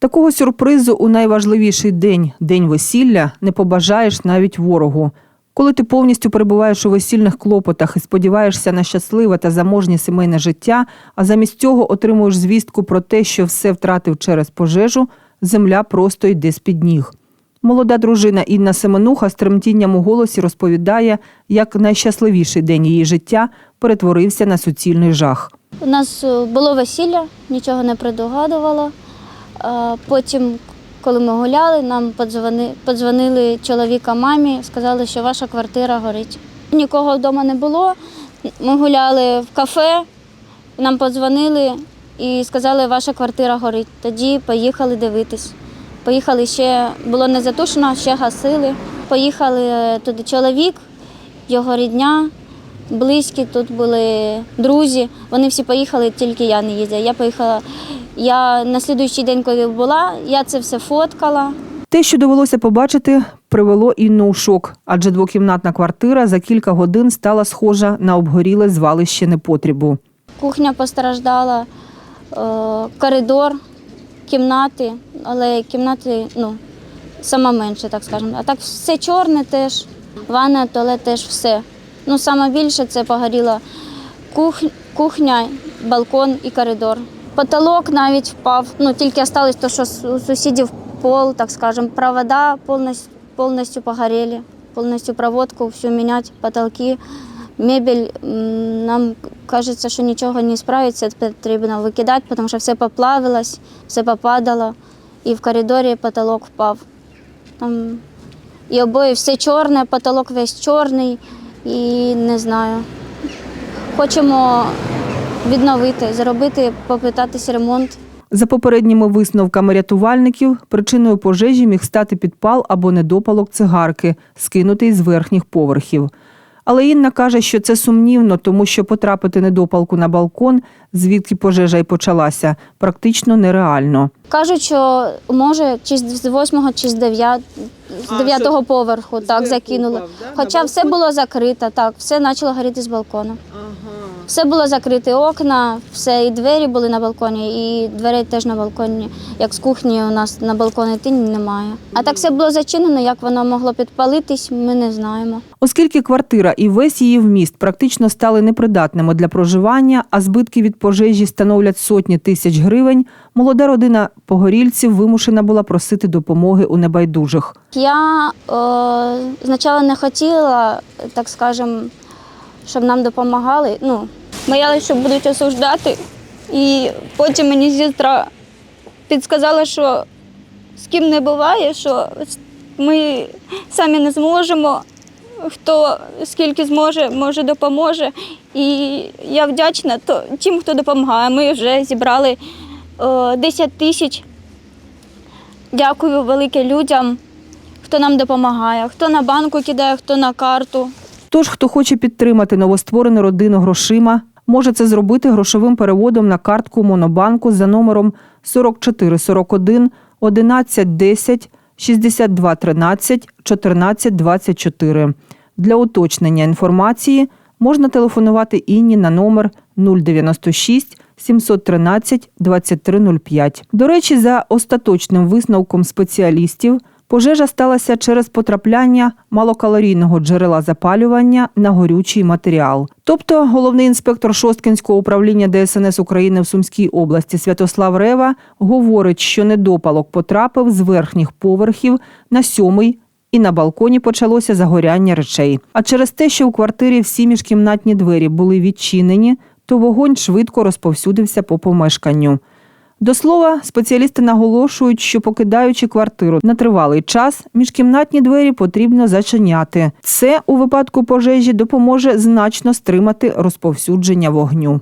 Такого сюрпризу у найважливіший день день весілля не побажаєш навіть ворогу. Коли ти повністю перебуваєш у весільних клопотах і сподіваєшся на щасливе та заможнє сімейне життя, а замість цього отримуєш звістку про те, що все втратив через пожежу, земля просто йде з-під ніг. Молода дружина Інна Семенуха з тремтінням у голосі розповідає, як найщасливіший день її життя перетворився на суцільний жах. У нас е, було весілля, нічого не предугадувало. Е, Потім, коли ми гуляли, нам подзвони- подзвонили чоловіка мамі, сказали, що ваша квартира горить. Нікого вдома не було. Ми гуляли в кафе, нам подзвонили і сказали, ваша квартира горить. Тоді поїхали дивитись. Поїхали ще, було не затушено, ще гасили. Поїхали е, туди чоловік, його рідня, близькі, тут були друзі. Вони всі поїхали, тільки я не їздила. Я поїхала. Я на слідуючий день, коли була, я це все фоткала. Те, що довелося побачити, привело Інну у шок, адже двокімнатна квартира за кілька годин стала схожа на обгоріле звалище непотрібу. Кухня постраждала, е, коридор, кімнати, але кімнати ну, сама менше, так скажемо. А так все чорне теж, ванна, туалет теж все. Ну, саме більше це погоріла кухня, балкон і коридор. Потолок навіть впав. Ну, тільки залишилось те, що у сусідів пол, так скажемо, провода повністю, повністю погоріли, повністю проводку всю міняти, потолки. Мебель, нам кажеться, що нічого не справиться, потрібно викидати, тому що все поплавилось, все попадало, і в коридорі потолок впав. Там і обоє все чорне, потолок весь чорний, і не знаю. Хочемо відновити, зробити, попитатись ремонт. За попередніми висновками рятувальників, причиною пожежі міг стати підпал або недопалок цигарки, скинутий з верхніх поверхів. Але Інна каже, що це сумнівно, тому що потрапити недопалку на балкон, звідки пожежа й почалася, практично нереально. Кажуть, що може чи з 8 чи з 9, з 9 поверху так закинули. Хоча все було закрито, так, все почало горіти з балкону. Все було закрите, окна, все, і двері були на балконі, і дверей теж на балконі. Як з кухні у нас на балконі тінь немає. А так все було зачинено, як воно могло підпалитись, ми не знаємо. Оскільки квартира і весь її вміст практично стали непридатними для проживання, а збитки від пожежі становлять сотні тисяч гривень, молода родина погорільців вимушена була просити допомоги у небайдужих. Я е, спочатку не хотіла, так скажемо, щоб нам допомагали. Ну, боялася, що будуть осуждати. І потім мені сестра підказала, що з ким не буває, що ми самі не зможемо. Хто скільки зможе, може допоможе. І я вдячна тим, хто допомагає. Ми вже зібрали е, 10 тисяч. Дякую велике людям, хто нам допомагає, хто на банку кидає, хто на карту. Тож, хто хоче підтримати новостворену родину грошима, може це зробити грошовим переводом на картку Монобанку за номером 4441 1110 6213 1424. Для уточнення інформації можна телефонувати Інні на номер 096 713 2305. До речі, за остаточним висновком спеціалістів, пожежа сталася через потрапляння малокалорійного джерела запалювання на горючий матеріал. Тобто, головний інспектор Шосткинського управління ДСНС України в Сумській області Святослав Рева говорить, що недопалок потрапив з верхніх поверхів на сьомий і на балконі почалося загоряння речей. А через те, що у квартирі всі міжкімнатні двері були відчинені, то вогонь швидко розповсюдився по помешканню. До слова, спеціалісти наголошують, що покидаючи квартиру на тривалий час, міжкімнатні двері потрібно зачиняти. Це у випадку пожежі допоможе значно стримати розповсюдження вогню.